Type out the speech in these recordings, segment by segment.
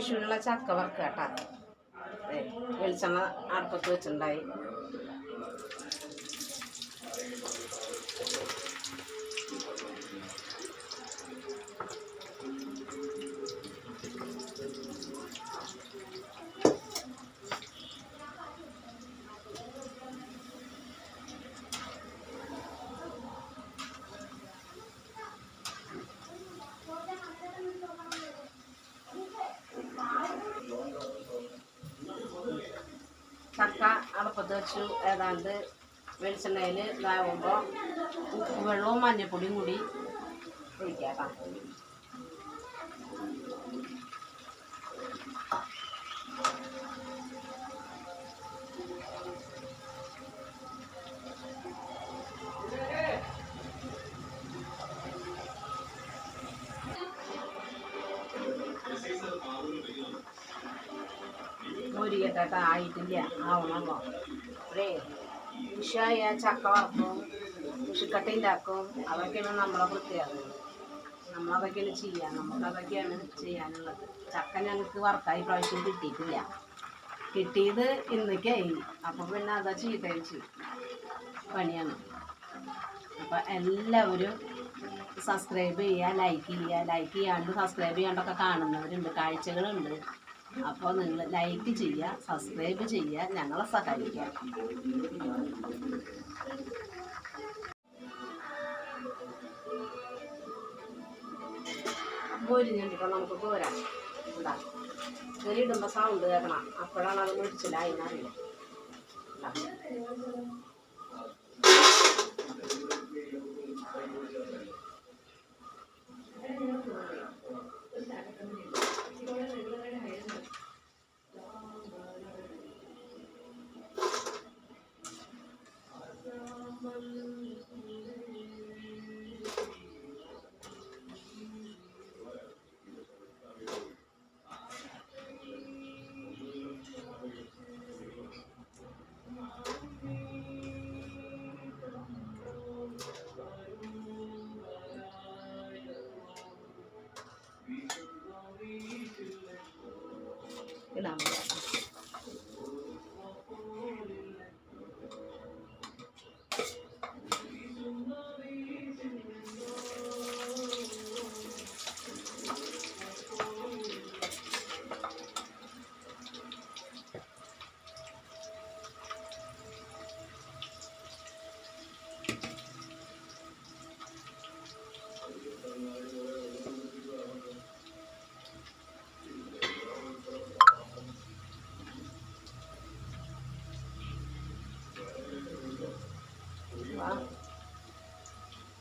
വിഷുവിനുള്ള ചക്ക വറുക്കുക കേട്ടാ. വെളിച്ചെണ്ണ അടുപ്പത്ത് വെച്ചിട്ടുണ്ടായി ചക്ക അടുപ്പത്ത് വെച്ചു. ഏതാണ്ട് വെളിച്ചെണ്ണയിൽ ഇതാവുമ്പോൾ ഉപ്പ് വെള്ളവും മഞ്ഞപ്പൊടിയും കൂടി ഒഴിക്കാം കേട്ടോ മൊരികട്ടെ ആയിട്ടില്ല. ആവണമോ അപ്പഴേ ഉഷായ ചക്ക വറക്കും കൃഷിക്കട്ട ഉണ്ടാക്കും അതൊക്കെയാണ് നമ്മളെ പ്രത്യേകത. നമ്മളതൊക്കെയാണ് ചെയ്യുക നമുക്കതൊക്കെയാണ് ചെയ്യാനുള്ളത്. ചക്ക ഞങ്ങൾക്ക് വറുത്തായി പ്രാവശ്യം കിട്ടിയിട്ടില്ല. കിട്ടിയത് ഇന്നൊക്കെയായി അപ്പോൾ പിന്നെ അതാ ചീത്തയച്ച് പണിയാണ്. അപ്പം എല്ലാവരും സബ്സ്ക്രൈബ് ചെയ്യുക ലൈക്ക് ചെയ്യുക ലൈക്ക് ചെയ്യാണ്ട് സബ്സ്ക്രൈബ് ചെയ്യാണ്ടൊക്കെ കാണുന്നവരുണ്ട്. കാഴ്ചകളുണ്ട്. അപ്പോൾ നിങ്ങൾ ലൈക്ക് ചെയ്യുക സബ്സ്ക്രൈബ് ചെയ്യുക ഞങ്ങളെ സഹായിക്കുക പൊരിഞ്ഞിട്ടിപ്പോൾ നമുക്ക് പോരാ. എന്താ സൗണ്ട് കേൾക്കണം. അപ്പോഴാണ് അത് മുരിച്ചിലായി 两个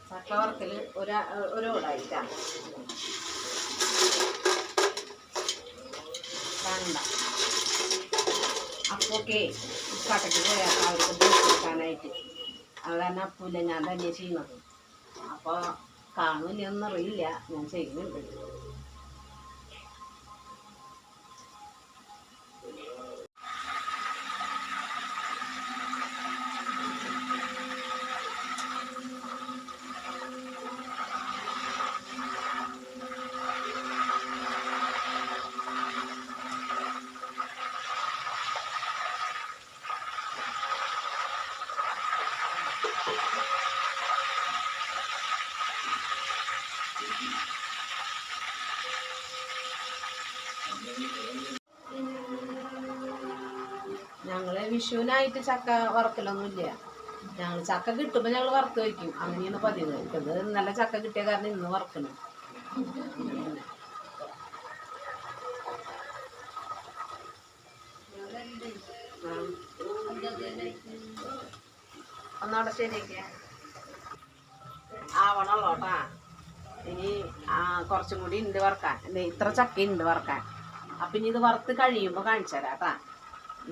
ചക്ക വറുക്കൽ ഒരു ഒരോടായിട്ടാണ് കണ്ട അപ്പൊക്കെ കട്ടക്ക് പോയാൽ അവർക്ക് അപ്പൂല്ല ഞാൻ തന്നെ ചെയ്യുന്നത്. അപ്പോൾ കാണൂലെന്നൊന്നും അറിയില്ല ഞാൻ ചെയ്യുന്നുണ്ട്. ഞങ്ങൾ വിഷുവിനായിട്ട് ചക്ക വറുക്കലൊന്നുമില്ല. ഞങ്ങൾ ചക്ക കിട്ടുമ്പോൾ ഞങ്ങൾ വറുത്ത് വയ്ക്കും. അങ്ങനെയാണ് പതിവ്. ഇത് നല്ല ചക്ക കിട്ടിയ കാരണം ഇന്ന് വറുക്കണം. ഒന്നവിടെ ശരിയൊക്കെ ആവണല്ലോ കേട്ടാ. ഇനി ആ കുറച്ചും കൂടി ഉണ്ട് വറുക്കാൻ. ഇത്ര ചക്ക ഉണ്ട് വറുക്കാൻ. അപ്പം ഇനി ഇത് വറുത്ത് കഴിയുമ്പോൾ കാണിച്ചു തരാം കേട്ടാ.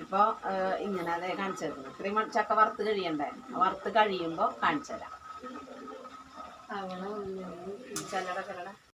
ഇപ്പോൾ ഇങ്ങനെ അതെ കാണിച്ചു തരുന്നു. ഇത്രയും ചക്ക വറുത്ത് കഴിയണ്ടേ? വറുത്ത് കഴിയുമ്പോൾ കാണിച്ചു തരാം. ചെല്ലട